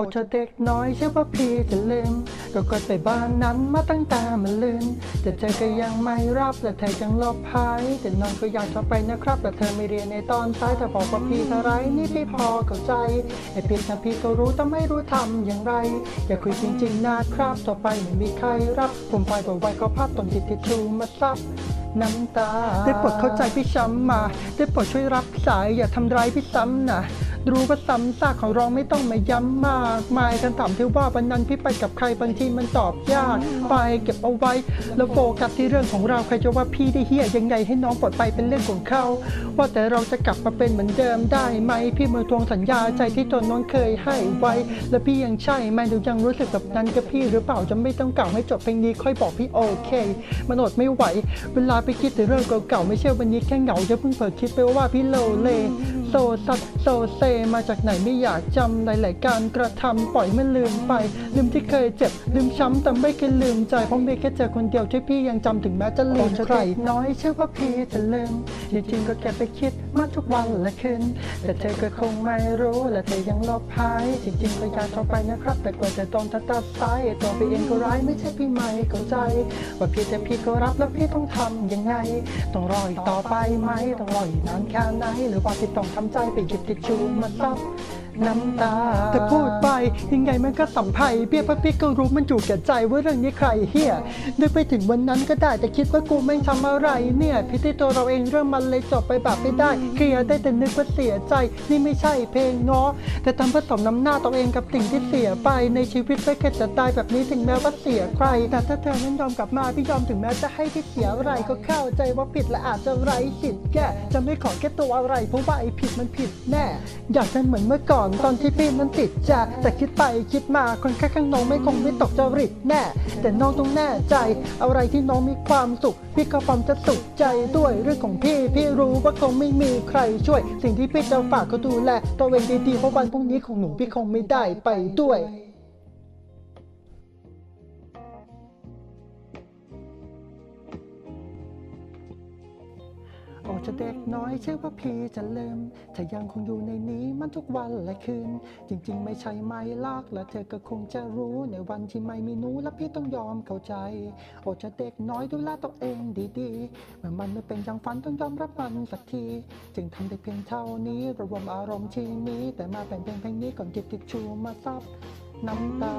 อ้เธอเด็กน้อยเชื่อว่าพี่จะลืมก็กดไปบ้านนั้นมาตั้งแต่มันลืนแต่เธอก็ยังไม่รับและเธอยังลบหายแต่น้องก็อยากจะไปนะครับ แต่เธอไม่เรียนในตอนสายแต่บอกว่าพี่อะไรนี่พี่พอเข้าใจไอ้พี่นะพี่ก็รู้แต่ไม่รู้ทำอย่างไร อย่าคุยจริงๆนะครับ ต่อไปไม่มีใครรับ ผมไปบ่อยๆก็พลาดตรงจิตที่ชูมาซับน้ำตา ได้โปรดเข้าใจพี่ช้ำมา ได้โปรดช่วยรับสายอย่าทำร้ายพี่ซ้ำนะ รู้ว่าซ้ำซากของเราไม่ต้องมาย้ำมากมายกันถามที่ว่าวันนั้นพี่ไปกับใครบางทีมันตอบยาก ไปเก็บเอาไว้ แล้วโฟกัสที่เรื่องของเราใครจะว่าพี่ได้เฮียยังไงให้น้องปลดไปเป็นเรื่องของเขา ว่าแต่เราจะกลับมาเป็นเหมือนเดิมได้ไหม พี่มือทวงสัญญาใจที่ตนน้องเคยให้ไว้ และพี่ยังใช่ไหมหรือยังรู้สึกแบบนั้นกับพี่หรือเปล่าจะไม่ต้องกล่าวให้จบเพลงนี้ค่อยบอกพี่โอเค มันอดไม่ไหว เวลาไปคิดถึงเรื่องเก่าๆไม่ใช่วันนี้แค่เหงาจะเพิ่งเผลอคิดไปว่าพี่โลเล โซซัดโซเซมาจากไหนไม่อยากจำหลายๆการกระทำปล่อยมันลืมไป ลืมที่เคยเจ็บ ลืมช้ำแต่ไม่เคยลืมใจเพราะมีแค่เจอคนเดียวที่พี่ยังจำถึงแม้จะลืมใครน้อยเชื่อว่าพี่จะลืมจริงๆก็แค่ไปคิดมาทุกวันและคืนแต่เธอก็คงไม่รู้และเธอยังลบหายจริงๆก็อยากเข้าไปนะครับ แต่กว่าจะโดนทัดตัดสายตัวพี่เองก็ร้ายไม่ใช่พี่ไม่เข้าใจ ว่าพี่แต่พี่ก็รับแล้วพี่ต้องทำยังไง ต้องรออีกต่อไปไหมต้องรออีกนานแค่ไหนหรือว่าพี่ต้องทำใจไปหยิบทิชชู่มาซับ น้ำตา แต่พูดไปยังไงมันก็สัมภัยเบี้ยพระพี่ก็รู้มันอยู่แก่ใจว่าเรื่องนี้ใครเฮียนึกไปถึงวันนั้นก็ได้แต่คิดว่ากูไม่ทำอะไรเนี่ยพี่ที่ตัวเราเองเรื่องมันเลยจบไปแบบไม่ได้เคลียร์ได้แต่นึกว่าเสียใจ นี่ไม่ใช่เพลงง้อแต่ทำเพื่อสมน้ำหน้าตัวเองกับสิ่งที่เสียไปในชีวิตไม่เคยจะตายแบบนี้ถึงแม้ว่าเสียใคร แต่ถ้าเธอนั้นยอมกลับมาพี่ยอมถึงแม้จะให้พี่เสียอะไรก็เข้าใจว่าผิดและอาจจะไร้สิทธิ์แก้จะไม่ขอแก้ตัวอะไรเพราะว่าไอ้ผิดมันผิดแน่ อยากจะเหมือนเมื่อก่อนตอนที่พี่มันติดใจแต่คิดไปคิดมาคนแค่ข้างน้องไม่คงไม่ตกจริตแน่แต่น้องต้องแน่ใจ อะไรที่น้องมีความสุข พี่ก็พร้อมจะสุขใจด้วยเรื่องของพี่พี่รู้ว่าคงไม่มีใครช่วย สิ่งที่พี่จะฝากก็ดูแลตัวเองดีๆเพราะวันพรุ่งนี้ของหนูพี่คงไม่ได้ไปด้วย จะเด็กน้อยเชื่อว่าพี่จะลืมถ้ายังคงอยู่ในนี้มันทุกวันและคืน จริง ๆ ไม่ใช่ไม่ลากและเธอก็คงจะรู้ในวันที่ไม่มีหนูและพี่ต้องยอมเข้าใจโอ้จะเด็กน้อยดูแลตัวเองดีๆเมื่อมันไม่เป็นอย่างฝันต้องยอมรับมันสักที จึงทำได้เพียงเท่านี้รวมอารมณ์ที่มีแต่มาเป็นเพลงเพลงนี้ก่อนจิบติดชูมาซับน้ำตา